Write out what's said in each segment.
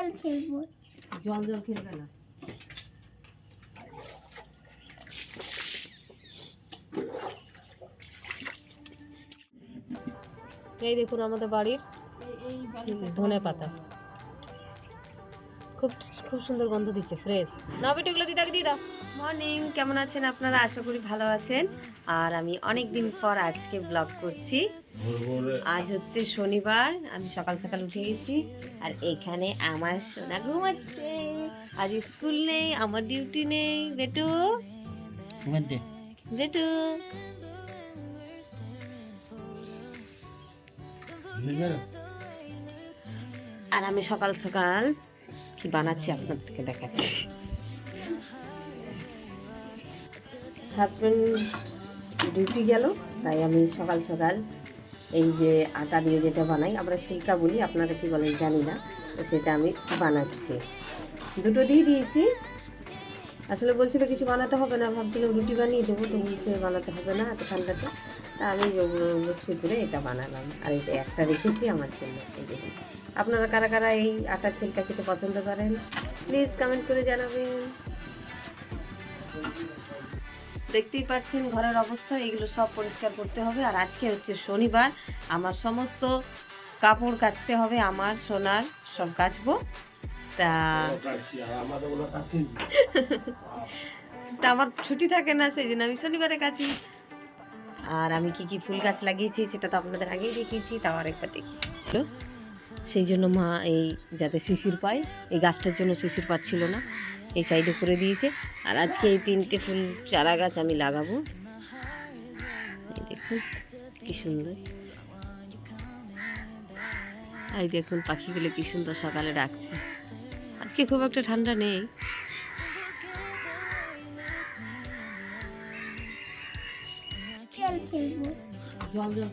জল খেলব। জল জল খেলবে না। এই দেখুন আমাদের বাড়ির ধনে পাতা খুব খুব সুন্দর গন্ধ দিচ্ছে ফ্রেশ না বেটুগুলো দিদাকে দিয়ে দাও। মর্নিং কেমন আছেন আপনারা? আশা করি ভালো আছেন। আর আমি অনেক দিন পর আজকে ব্লগ করছি। আজ হচ্ছে শনিবার আমি সকাল সকাল উঠে গেছি আর এখানে আমার সোনা ঘুমাচ্ছে। আজ স্কুল নেই আমার ডিউটি নেই। বেটু? বেটু? আর আমি সকাল সকাল কি বানাচ্ছি আপনাদেরকে দেখাচ্ছি। হাজব্যান্ড ডিউটি গেল, তাই আমি সকাল সকাল এই যে আটা দিয়ে যেটা বানাই, আমরা ছিলকা বলি, আপনারা কি বলেন জানি না, তো সেটা আমি বানাচ্ছি। দুটো দিয়ে দিয়েছি। আসলে বলছিল কিছু বানাতে হবে না, ভাবছিলাম রুটি বানিয়ে দেবো, তো বলছে বানাতে হবে না এত ঠান্ডাতে তা আমি উপস্থিত করে এটা বানালাম। আর এটা একটা রেখেছি আমার জন্য, এই আপনারা কারা কারা এই আটার ছিলকা খেতে পছন্দ করেন? প্লিজ কমেন্ট করে জানাবেন। দেখতেই পাচ্ছেন ঘরের অবস্থা এগুলো সব পরিষ্কার করতে হবে। আর আজকে হচ্ছে শনিবার আমার সমস্ত কাপড় কাচতে হবে আমার সোনার সব কাচবো। তা তা আমার ছুটি থাকে না সেই জন্য আমি শনিবারে কাছি আর আমি কি কি ফুল গাছ লাগিয়েছি সেটা তো আপনাদের আগেই দেখিয়েছি তাও আরেকবার দেখি। সেই জন্য মা এই যাতে শিশির পায়, এই গাছটার জন্য শিশির পাচ্ছিল না, এই সাইডে করে দিয়েছে। আর আজকে এই তিনটে ফুল, চারা গাছ আমি লাগাবো। দেখুন, কি সুন্দর। এই দেখুন, পাখিগুলো কি সুন্দর সকালে ডাকছে। আজকে খুব একটা ঠান্ডা নেই। জল জল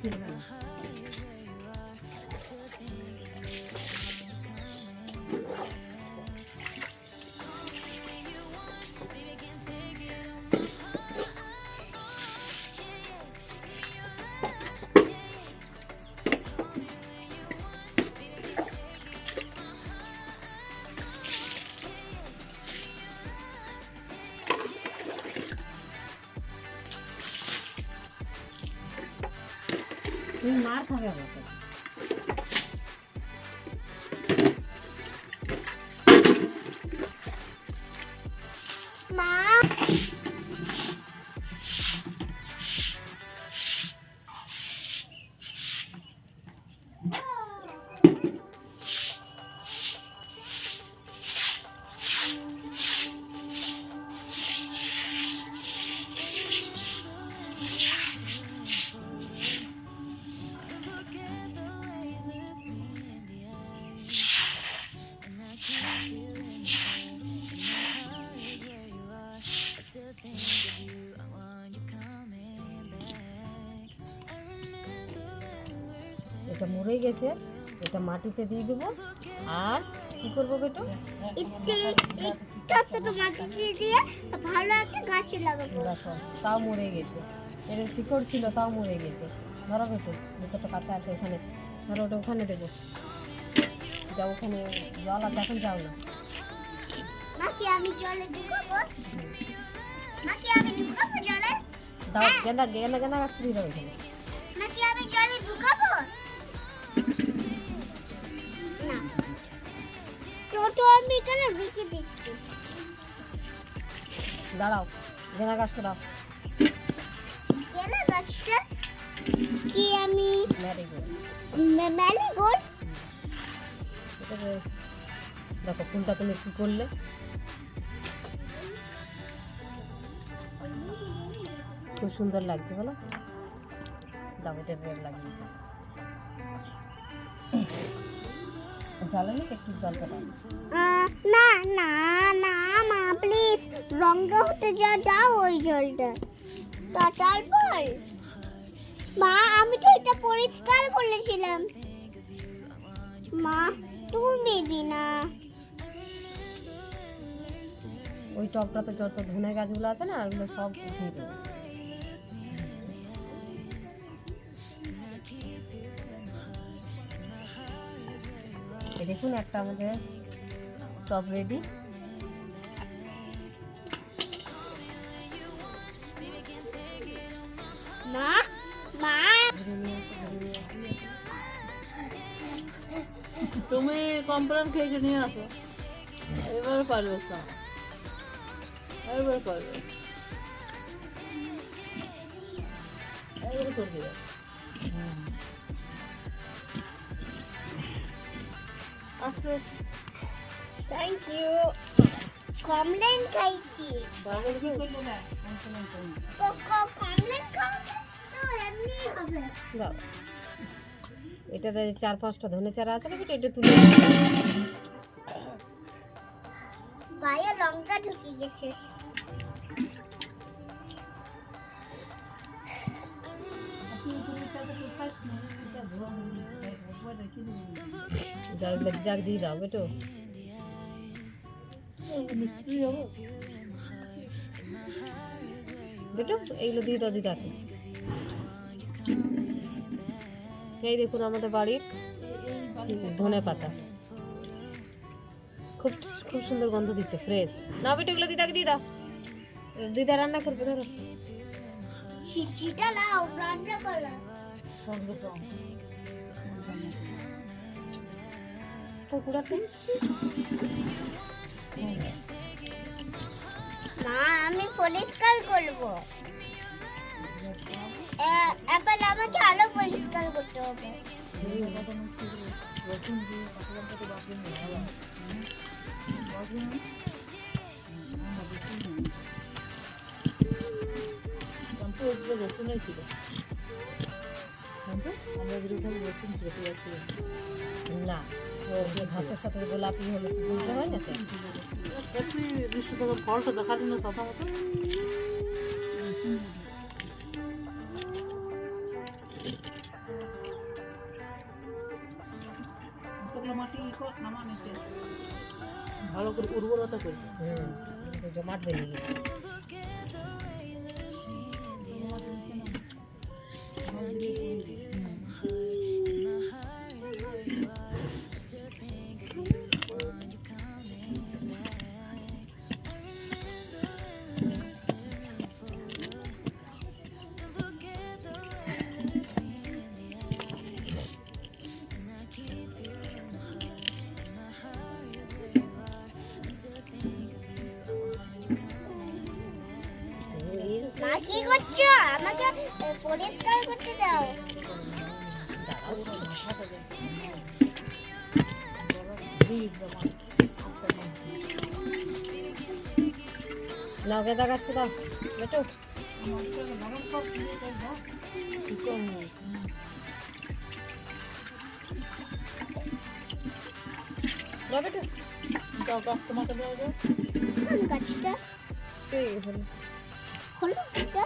জল খেলবে না তুমি মার খাবে এটা মরে গেছে এটা মাটিতে দিয়ে দেবো। আর কি করব বেটু? দিয়ে ভালো একটা গাছ লাগাবো। তাও মরে গেছে। এর শিকড় ছিল তাও মরে গেছে। ধরো বেটু দুটো কাঁচা আছে ওখানে। ধরো ওটা ওখানে দেবো। যাও ওখানে জল আছে এখন যাও না। আমি জলে ঢুকাবো নাকি আমি ঢুকাবো জলে? দাও গেঁদা গেঁদা গেঁদা গাছ দিয়ে দাও এখানে নাকি আমি জলে ঢুকাবো? না। টোটো আমি এখানে রেখে দিচ্ছি। দাঁড়াও গাছটা দাও। গাছটা কি আমি ম্যারিগোল্ড। দেখো ফুলটা তুমি কি করলে? খুব সুন্দর লাগছে বলো। দাও এটা রেড। নিয়ে একটু না না না মা প্লিজ রঙা হতে যা দাও ওই জলটা। তা তারপর? মা আমি তো এটা পরিষ্কার করেছিলাম মা তুমি না। ওই টবটাতে যত ধনে গাছগুলো আছে না ওগুলো সব উঠিয়ে দেবো দেখুন একটা আমাদের টপ রেডি তুমি কমপ্লেন খেয়ে নিয়ে আসো। এবার পারবে এবার পারবে। এবার করবে। থ্যাংক ইউ কমলেন খাইছি। এটাতে চার পাঁচটা ধনে চারা আছে না এটা তুলে গায়ে লঙ্কা ঢুকে গেছে। যাক যাক দিয়ে দাও বেটো বেটো এইগুলো দিয়ে দাও দিদাকে এই দেখুন আমাদের বাড়ির ধনে পাতা খুব খুব সুন্দর গন্ধ দিচ্ছে ফ্রেশ না বেটো এগুলো দিদাকে দিয়ে দাও। দিদা রান্না করবে ধরো। ছিচিটা লাও রান্না কুকুরাতে মা আমি পরিষ্কার করব। এবার আমাকে আলো পরিষ্কার করতে হবে। রসুনই ছিল আমরা বিরুদ্ধে রসুন কেটে যাচ্ছি না ঘাসের সাথে গোলাপি হলে বুঝতে হয় না ফলটা দেখা দিন না মাটি ভালো করে উর্বরতা করে। জমাট বেরিয়ে গেছে মা পরিষ্কার করতে দাও। নাও গেঁদা দাও বেটো। দাও বেটো। যাও গাছ তোমাকে কোন গাছটা। হলো গাছটা।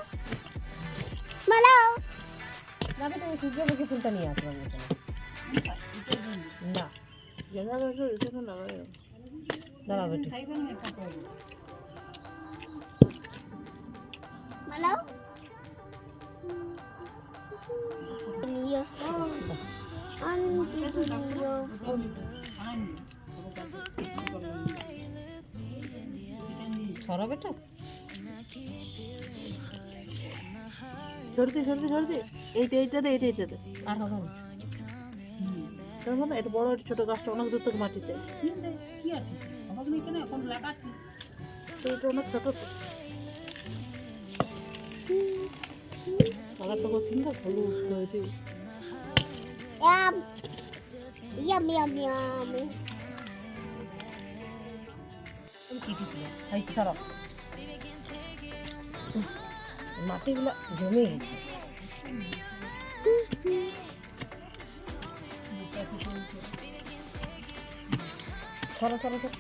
মালাও। বেটো ওই সূর্যমুখী ফুলটা নিয়ে আসব না। জায়গা গাছ এখানে লাগাই দাঁড়াও। বেটো। মালাও। নিও। আন্টি নিও। সরা বেটো। সরদি সরদি সরদি এইটা এইটাতে এইটা এইটাতে আর হবে না। তার মানে এটা বড় একটা ছোট গাছটা অনেক দূর থেকে মাটিতে। তো এটা অনেক ছোট তো। কালারটা কত সুন্দর হলুদ এই সরা মাটিগুলো জমে গেছে সরো সরো সরো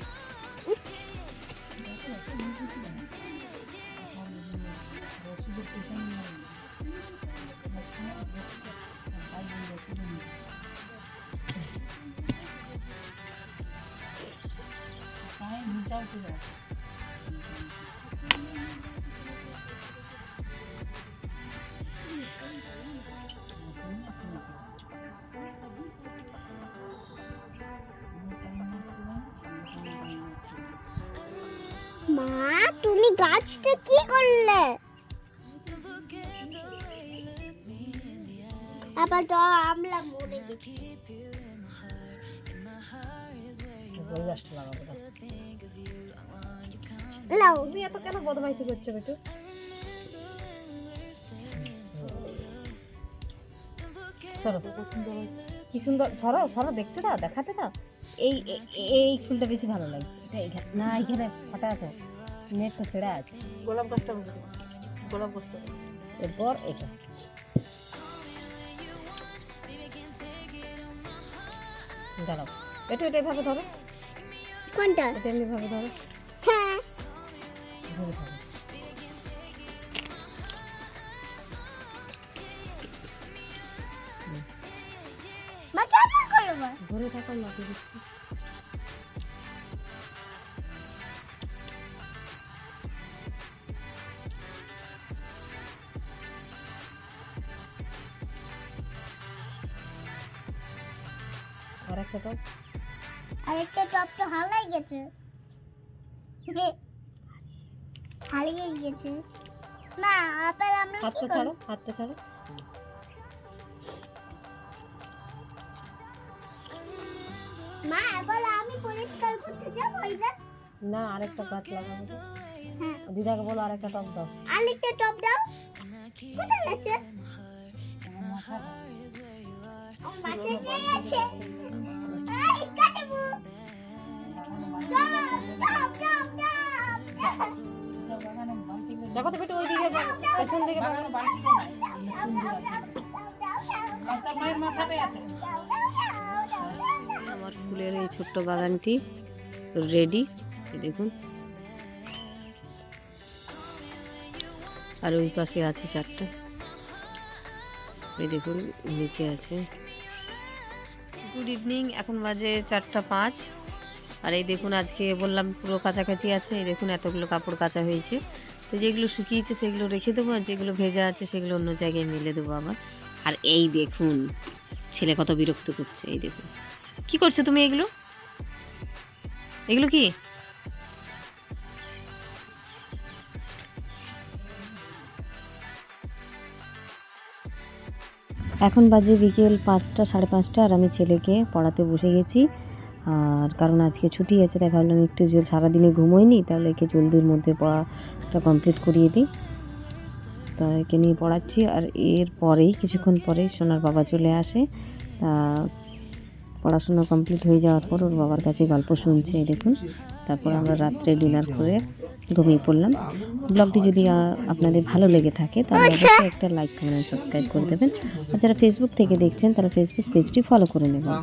Thank you. মা, তুমি গাছটা কি করলে? আবার তো আমলা মরে গেছে। তুমি কেন বদমাইশি করছ কি সুন্দর সরো সরো, দেখতে দাও, দেখাতে দাও। এই এই ফুলটা বেশি ভালো লাগছে। এটা এইখানে না এইখানে ফাটা আছে। নেট তো ছেঁড়া আছে। গোলাপ গাছটা গোলাপ গাছটা। এরপর এটা। দাঁড়াও। একটু এটা এভাবে ধরো। কোনটা? এটা এমনি ভাবে ধরো। হ্যাঁ। ধরে। ধরো ধরে থাকো মাটি দিচ্ছি আর একটা টপ? আরেকটা টপ তো হালাই গেছে। হারিয়ে গেছে। মা আবার আমরা হাতটা ছাড়ো হাতটা ছাড়ো। মা এবার আমি পরিষ্কার করতে যাব এটা না আরেকটা গাছ লাগাবো হ্যাঁ। দিদাকে বলো আরেকটা টপ দাও। আরেকটা টপ দাও। কোথায় আছে? দেখো তো বেটু ওই দিকে পেছন দিকে আমার ফুলের এই ছোট্ট বাগানটি রেডি দেখুন। আর ওই পাশে আছে চারটা। এই দেখুন, নিচে আছে। গুড ইভিনিং এখন বাজে চারটা পাঁচ। আর এই দেখুন, আজকে বললাম পুরো কাছাকাছি আছে, এই দেখুন এতগুলো কাপড় কাঁচা হয়েছে। তো যেগুলো শুকিয়েছে সেগুলো রেখে দেবো, আর যেগুলো ভেজা আছে সেগুলো অন্য জায়গায় মেলে দেবো আবার। আর এই দেখুন, ছেলে কত বিরক্ত করছে, এই দেখুন। কি করছ তুমি এগুলো? এগুলো কি? এখন বাজে বিকেল পাঁচটা, সাড়ে পাঁচটা, আর আমি ছেলেকে পড়াতে বসে গেছি। আর কারণ আজকে ছুটি আছে, তাই ভাবলাম একটু জল সারাদিনে ঘুমোয়নি তাহলে একে জলদির মধ্যে পড়াটা কমপ্লিট করিয়ে দিই। তা একে নিয়ে পড়াচ্ছি, আর এর পরেই, কিছুক্ষণ পরেই সোনার বাবা চলে আসে। পড়াশোনা কমপ্লিট হয়ে যাওয়ার পর ওর বাবার কাছে গল্প শুনছে দেখুন। তারপর আমরা রাত্রে ডিনার করে ঘুমিয়ে পড়লাম। ব্লগটি যদি আপনাদের ভালো লেগে থাকে, তাহলে অবশ্যই একটা লাইক, কমেন্ট, সাবস্ক্রাইব করে দেবেন। আর যারা ফেসবুক থেকে দেখছেন, তারা ফেসবুক পেজটি ফলো করে নেবেন।